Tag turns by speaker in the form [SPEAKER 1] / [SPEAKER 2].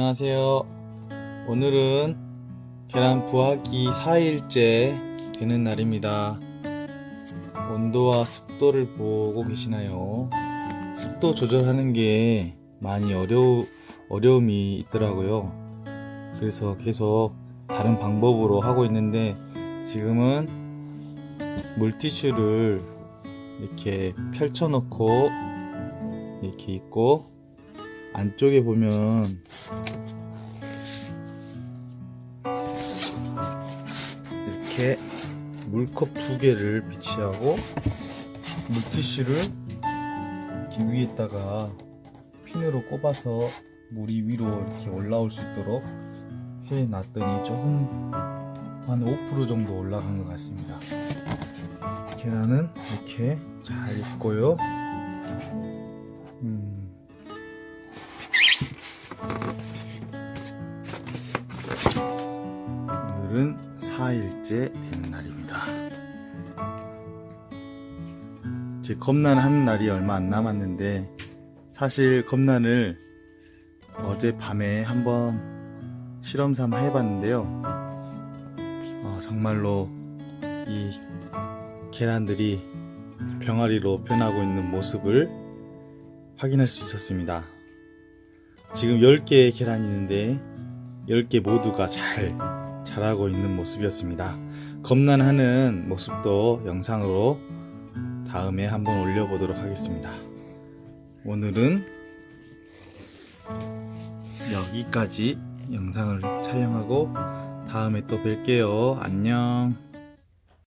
[SPEAKER 1] 안녕하세요. 오늘은 계란 부화기 4일째 되는 날입니다. 온도와 습도를 보고 계시나요? 습도 조절하는 게 많이 어려, 어려움이 있더라고요. 그래서 계속 다른 방법으로 하고 있는데 지금은 물티슈를 이렇게 펼쳐 놓고 이렇게 있고 안쪽에 보면 이렇게 물컵 두 개를 비치하고 물티슈를 이렇게 위에다가 핀으로 꼽아서 물이 위로 이렇게 올라올 수 있도록 해 놨더니 조금 한 5% 정도 올라간 것 같습니다. 계란은 이렇게 잘 익고요. 음, 오늘은 4일째 되는 날입니다. 제 검란 하는 날이 얼마 안 남았는데 사실 검란을 어제 밤에 한번 실험 삼아 해봤는데요. 어, 정말로 이 계란들이 병아리로 변하고 있는 모습을 확인할 수 있었습니다. 지금 10개의 계란이 있는데 10개 모두가 잘 자라고 있는 모습이었습니다. 검란하는 모습도 영상으로 다음에 한번 올려보도록 하겠습니다. 오늘은 여기까지 영상을 촬영하고 다음에 또 뵐게요. 안녕.